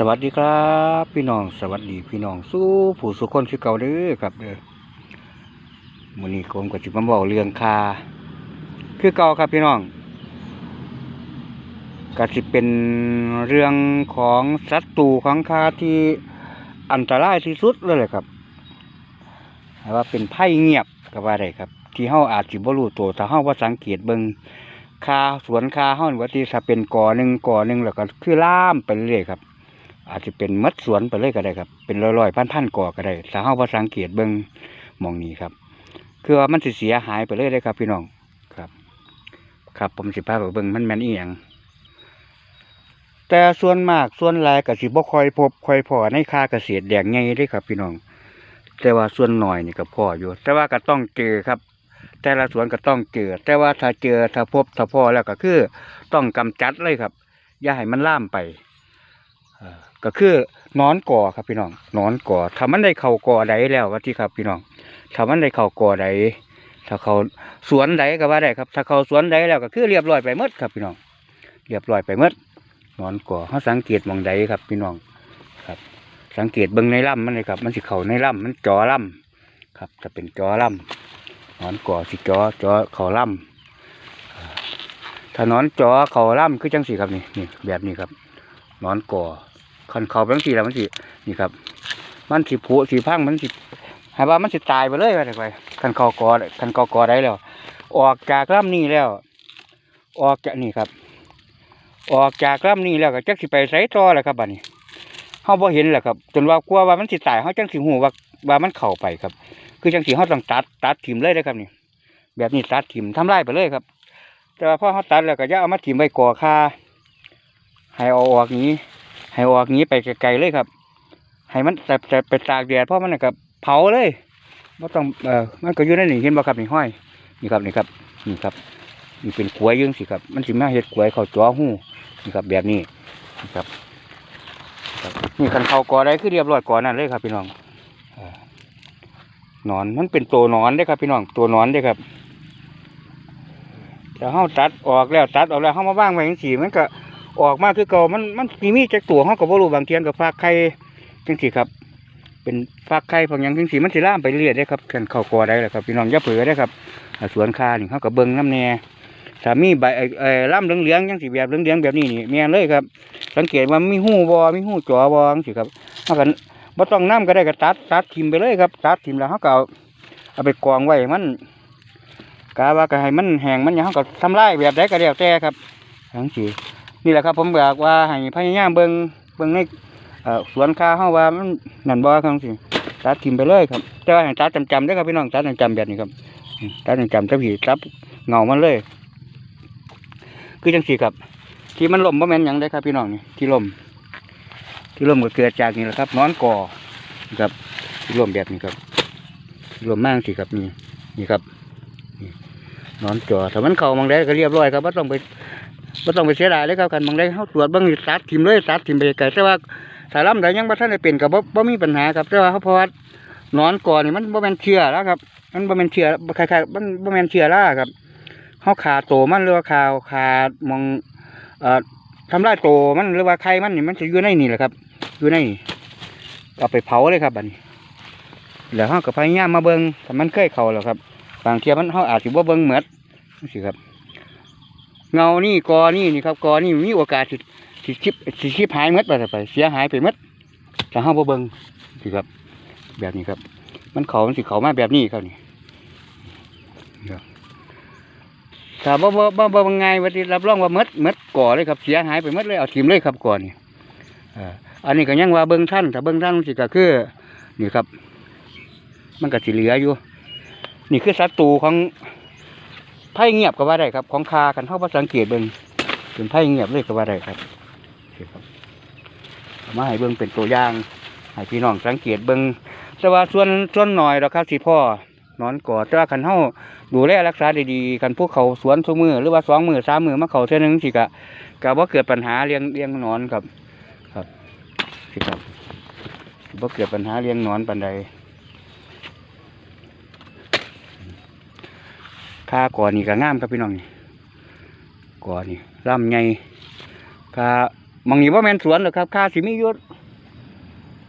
สวัสดีครับ พี่น้องสวัสดีพี่น้องสู้ผู้สุคนคือเก่าเด้อครับเด้อมื้อนี้ผมก็สิมาบอกเรื่องคาคือเก่าครับพี่น้องก็สิเป็นเรื่องของศัตรูของคาที่อันตรายที่สุดเลยแหละครับว่าเป็นไพ่เงียบก็ว่าได้ครับ ที่เฮาอาจสิบ่รู้ตัวถ้าเฮาบ่สังเกตเบิ่งคาสวนคาเฮานี่ว่าที่ถ้าเป็นก่อหนึ่งก่อหนึ่งแล้วก็คือล่ามไปเรื่อยครับ อาจจะเป็นมัดสวนไปเลยก็ได้ครับ เป็นร้อยๆพันๆก่อก็ได้ถ้าเฮาบ่สังเกตเบิ่งมองนี้ครับ คือว่ามันสิเสียหายไปเลยได้ครับ พี่น้องครับ ครับผมสิพาไปเบิ่งมันแม่นอีหยังแต่ส่วนมากส่วนหลายก็สิบ่คอยพบคอยพอในค่าเกษตรแดงใหญ่เด้ครับ พี่น้อง แต่ว่าส่วนหน้อยนี่ก็พออยู่ แต่ว่าก็ต้องเจอครับ แต่ละสวนก็ต้องเจอ แต่ว่าถ้าเจอถ้าพบถ้าพอแล้วก็คือ ต้องกำจัดเลยครับ อย่าให้มันล่ามไปเอ ก็คือนอนก่อครับพี่น้องนอนก่อถ้ามันได้เข่าก่อใดแล้วว่าที่ครับพี่น้องถ้ามันได้เข่าก่อใดถ้าเขาสวนใดก็ว่าได้ครับ ถ้าเขาสวนใดแล้วก็คือเรียบร้อยไปหมดครับพี่น้อง เรียบร้อยไปหมดนอนก่อเขาสังเกตมองใดครับพี่น้องครับ สังเกตเบิ่งในลำมันเลยครับ มันสิเข่าในลำมันจอลำครับจะเป็นจอลำนอนก่อสิจอจอเข่าลำอ่าถ้านอนจอเข่าลำคือจังสีครับนี่นี่แบบนี้ครับนอนก่อ คันเขาเป็นสีแล้วมันสินี่ครับ มันสิผุสิพังมันสิให้ว่ามันสิตายไปเลยว่าแต่ไปคันเขากอคันเขากอได้แล้ว ออกจากลำนี้แล้ว ออกจากนี่ครับ ออกจากลำนี้แล้วก็จักสิไปไสต่อแล้วครับบัดนี้เฮาบ่เห็นแหล้วครับ จนว่ากลัวว่ามันสิตายเฮาจังสิฮู้ว่าว่ามันเข้าไปครับ คือจังสิเฮาต้องตัดตัดถิ่มเลยเด้ครับนี่ แบบนี้ตัดถิ่มทำลายไปเลยครับ แต่ว่าพอเฮาตัดแล้วก็อย่าเอามาถิ่มไว้ก่อคาให้เอาออกนี้ ให้ออกนี้ไปไกลๆเลยครับ ให้มันแต่แต่ไปตากแดดเพราะมันนะกับเผาเลยไม่ต้องเออมันก็อยู่ในนี่เห็นบ่ครับนี่ห้อยนี่ครับนี่ครับนี่ครับนี่เป็นกล้วยยังสิครับ มันสิมาเห็ดกล้วยเขาจ้อหูนี่ครับแบบนี้นี่ครับนี่คันเขากอได้คือเรียบร้อยก่อนนั่นเลยครับ พี่น้องนอนมันเป็นตัวนอนได้ครับ พี่น้องตัวนอนได้ครับแต่เฮาตัดออกแล้วตัดออกแล้วเฮามาว่างไว้จังซี่มันก็ ออกมาคือเก่ามันมันมีมีจากตัวเขาก็บ่รูบางเทียนกับฟากไข่จังสิครับ เป็นฟากไข่พวกหยังจังสิมันสิล่ามไปเรื่อยได้ครับกันเข้ากอได้แหละครับพี่น้องอย่าเผลอได้ครับสวนคานี่เขาก็เบิ่งน้ำแน่ถ้ามีใบไอ้ไอ้ล่ำเหลืองๆจังสิแบบเหลืองๆแบบนี้นี่แม่นเลยครับ สังเกตว่ามีหูบ่มีหูจ่อบ่จังสิครับเขาก็บ่ต้องน้ำก็ได้ก็ตัดตัดทิมไปเลยครับ ตัดทิมแล้วเขาก็เอาเอาไปกองไว้มันกาว่าก็ให้มันแห้งมันยังเขาก็ทำลายแบบใดก็แล้วแต่ครับจังสิ นี่แหละครับ ผมอยากว่าให้พยายามเบิ่งเบิ่งในสวนคาเฮาว่ามันนั่นบ่ครับสิตัดทิ่มไปเลยครับแต่ว่าให้ตัดจำๆเด้ครับพี่น้องตัดจำๆแบบนี้ครับตัดจำๆจับผีตับเงามันเลย คือจังซี่ครับ ที่มันล่มบ่แม่นหยังเด้ครับพี่น้องนี่ที่ล่มที่ล่มก็เกิดจากนี่แหละครับนอนก่อครับที่ล่มแบบนี้ครับล่มมากสิครับนี่นี่ครับนอนจ่อถ้ามันเข้ามังได้ก็เรียบร้อยครับบ่ต้องไป บ่ต้องไปเสียดายเลยครับกันบางได้เฮาตรวจบิ่งนี่ตัดทิ่มเลยตัดทิ่มไปไกลแต่ว่าถ้าลำใดยังบ่ทันได้เป็นก็บ่บ่มีปัญหาครับแต่ว่าเขาเพราะว่านอนก่อนนี่มันบ่แมนเชื้อแล้วครับ มันบ่แมนเชื้อคล้ายๆมันบ่แมนเชื้อราครับเฮาขาโตมันหรือว่าขาขามองเอ่อทำลายโตมันหรือว่าไข่มันนี่มันจะอยู่ในนี่แหละครับ อยู่ในเอาไปเผาเลยครับบัดนี้แล้วเฮาก็พยายามมาเบิ่งถ้ามันเคยเข้าแล้วครับบางเทียมันเฮาอาจสิบ่าเบิ่งเหมือดจังซี่ครับ เงานี่กอนี่นี่ครับกอนี่มีโอกาสสิสิชิบสิชิบหายหมดไปไป เสียหายไปหมดถ้าเฮาบ่เบิงสิครับ แบบนี้ครับ มันเขามันสิเขามาแบบนี้ครับนี่ครับถ้าบ่บ่บ่บ่บ่ง่ายว่าที่รับรองว่าหมดหมดก่อเลยครับเสียหายไปหมดเลยเอาทิมเลยครับก่อนี่อ่ออันนี้ก็ยังว่าเบิ่งท่านถ้าเบิ่งท่านสิก็คือนี่ครับ มันก็สิเหลืออยู่ นี่คือศัตรูของ พ่เงียบก็ว่าได้ครับ ของคากันเท่าภาสังเกตเบิ่งเป็นไพ่เงียบเลยก็ว่าได้ครับครับมาให้เบิ่งเป็นตัวอย่างให้พี่น้องสังเกตเบิ่งแต่ว่าส่วนส่วนหน่อยแล้วครับสิพ่อนอนกอดแต่ว่าคันเฮาดูแลรักษาดีๆคันพวกเขาสวนทุกมือหรือว่าสองมือสามมือมาเขาเท่านึงสิกะกะว่าเกิดปัญหาเลี้ยงเลี้ยงนอนครับ ครับสิครับบ่เกิดปัญหาเลี้ยงนอนปันใด ค่าก่อนนี่ก็งามครับพี่น้องนี่ก่อนนี่ร่ำใหญ่ค่ามองนี้ว่าแมนสวนหรอครับค่าสิมียุ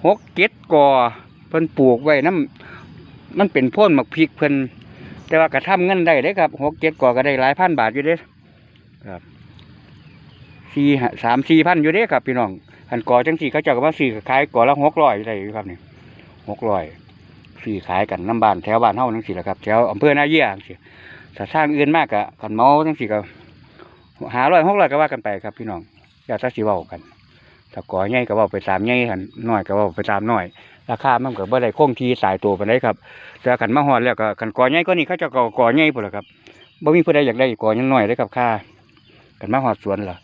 หกเจ็ดก่อเพิ่นปลูกไว้น้ำมันเป็นพ่นหมักพริกเพิ่นแต่ว่ากระทำเงินได้เด้ครับหกเจ็ดก่อก็ได้หลายพันบาทอยู่เด้ครับสี่ห้าสามสี่พันอยู่เด้ครับพี่น้องหันก่อจังสี่เขาเจ้าก็มาสี่ขายก่อละหกร้อยได้อยู่ครับนี่หกร้อยสี่ขายกันน้ำบานแถวบ้านเฮาจังสี่แหละครับแถวอำเภอนาเยี่ยงซี่ ถ้าทางอื่นมากกะกันเมาจังสี่ก็หาร้อยหกร้อยก็ว่ากันไปครับ พี่น้องอย่าตัดสิว้ากันถ้ากอใหญ่ก็ว้าไปตามใหญ่หันน้อยก็ว้าไปตามน้อย ราคามันก็บ่ได้คงที่สายตัวไปานใดครับ แต่ขันมาฮอดแล้วก็ขันกอใหญ่ก็นี่เขาจะก่อกอใหญ่พุ่นล่ะครับบ่มีผู้ใดอยากได้ก่อยังน้อยเลยครับค่าขันมาฮอดสวนล่ะ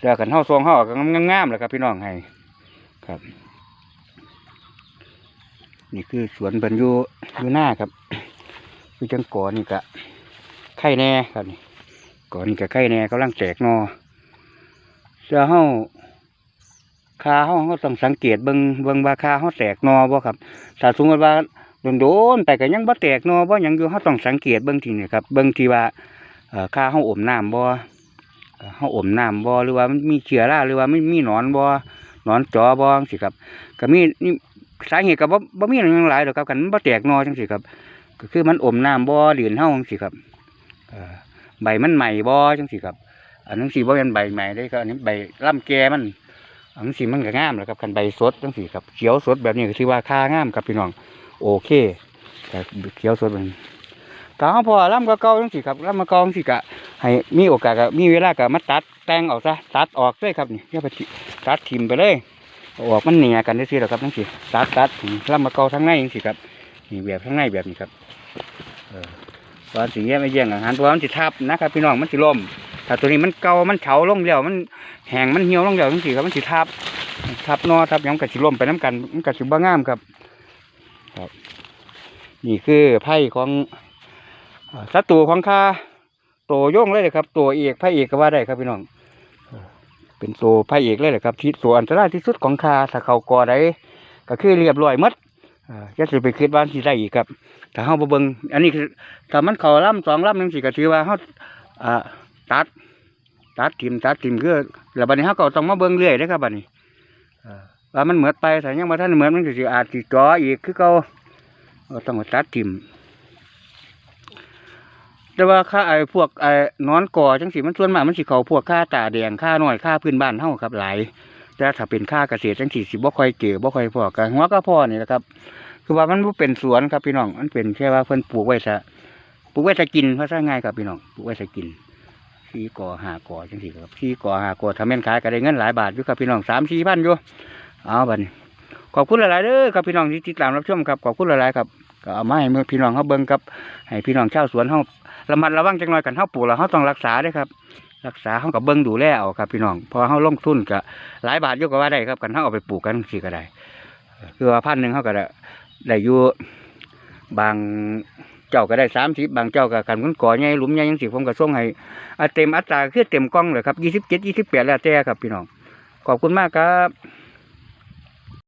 แต่ขันเฮาซองเฮาก็งามๆแหละครับ พี่น้องให้ครับ นี่คือสวนเพิ่นอยู่อยู่หน้าครับคือจังก่อนี่ก็ ไข่แน่ครับนี่ก่อนี่ก็ไข่แน่กำลังแตกนอเสื้อเฮาคาเฮาเฮาต้องสังเกตเบิงเบิ่งว่าคาเฮาแตกนอบ่ครับถ้าสมมติว่าโดนๆไปก็ยังบ่แตกนอบ่ยังอยู่เฮาต้องสังเกตเบิงทีนี่ครับเบิงที่ว่าคาเฮาอมน้ำบ่เอ่อเฮาอมน้ำบ่หรือว่ามันมีเชื้อราหรือว่าไมันมีหนอนบ่หนอนจอบ่จังซี่ครับก็มีนี่สาเหตุก็บ่บ่มีหยังหลายดอกครับคันมันบ่แตกนอจังซี่ครับ ก็คือมันอมน้ำบ่ดื่นเฮาจังซี่ครับ ใบมันใหม่บ่จังซี่ครับอันนั้นสิบ่แม่นใบใหม่เด้ครับอันนี้ใบลำแก่มัน อันนี้สิมันก็งามแล้วครับคันใบสดจังซี่ครับเขียวสดแบบนี้ก็ถือว่าค่างามครับพี่น้องโอเคแต่เขียวสดมันกาพอล่ำก็เก่าจังสิครับล่ำมาเก่าจังสิกะให้มีโอกาสก็มีเวลาก็มาตัดแต่งออกซะตัดออกเลยครับนี่อย่าไปตัดทิมไปเลยออกมันเหนียกันได้สิหรอครับจังสิตัดตัดล่ำมาเก่าทั้งในจังสิครับนี่แบบทั้งในแบบนี้ครับเออ ตอนสีแยกไม่แย่งอาหารตัวมันสิทับนะครับพี่น้องมันสิล่มถ้าตัวนี้มันเก่ามันเฉาลงแล้วมันแห้งมันเหี่ยวลงแล้วจังสิครับมันสิทับทับนอทับยังมันก็สิล่มไปน้ำกันมันก็สิบ่งามครับ นี่คือไพ่ของศัตรูของข้าโตโย่งเลยเลยครับ ตัวเอกไพระเอกก็ว่าได้ครับพี่น้องเป็นตัวไพระเอกเลยเลยครับที่ตัวอันตรายที่สุดของข้าถ้าเขาก่อได้ก็คือเรียบร้อยหมด จะสิไปคิดว่าสิได้อีกครับถ้าเฮาบ่เบิ่งอันนี้คือถ้ามันเข้าลำสองลำนึงสิก็ถือว่าเฮาอ่าตัด ตัดทิมตัดทิมคือแล้วบัดนี้เฮาก็ต้องมาเบิ่งเรื่อยเด้ครับบัดนี้เออว่ามันเหมือไปแต่ยังบ่ทันเหมือมันก็สิอาจสิจ่ออีกคือเก่าต้องตัดทิมแต่ว่าค่าไอ้พวกไอ้นอนก่อจังสีมันส่วนมากมันสิเขาพวกค่าตาแดงค่าหน้อยค่าพื้นบ้านเฮาครับหลาย แต่ถ้าเป็นค่าเกษตรจังสี่สิบ่ค่อยเจอบ่ค่อยพอกันหัวก็พอนี่แหละครับ คือว่ามันบ่เป็นสวนครับพี่น้อง มันเป็นแค่ว่าเพิ่นปลูกไว้ซะปลูกไว้ซะกินภาษาง่ายครับพี่น้องปลูกไว้ซะกินสี่ก่อห้าก่อจังสีครับสี่ก่อห้าก่อถ้าแม่นขายก็ได้เงินหลายบาทอยู่ครับพี่น้องสามสี่พันอยู่เอาบันขอบคุณหลายๆเด้อครับพี่น้องที่ติดตามรับชมครับขอบคุณหลายๆครับก็เอามาให้เมื่อพี่น้องเขาเบิ่งครับให้พี่น้องชาวสวนเขาระมัดระวังจังหน่อยกันเขาปลูกแล้วเขาต้องรักษาด้วยครับ รักษาเขากับเบิ้งดูแลเอาครับพี่น้องเพอเขาลงทุนกับหลายบาทยกก็ว่าได้ครับกันเขาเอาไปปลูกกันสี่ก็ได้ คือว่าพันหนึ่งเขาก็ได้ได้อยู่บางเจ้าก็ได้สามสิบบางเจ้าก็กันก้นก่อใหญ่หลุมใหญ่ยังสิผมก็ส่งให้เต็มอัตราคือเต็มกล้องเลยครับยี่สิบเจ็ดยี่สิบแปดแล้วแต่ครับพี่น้องขอบคุณมากครับ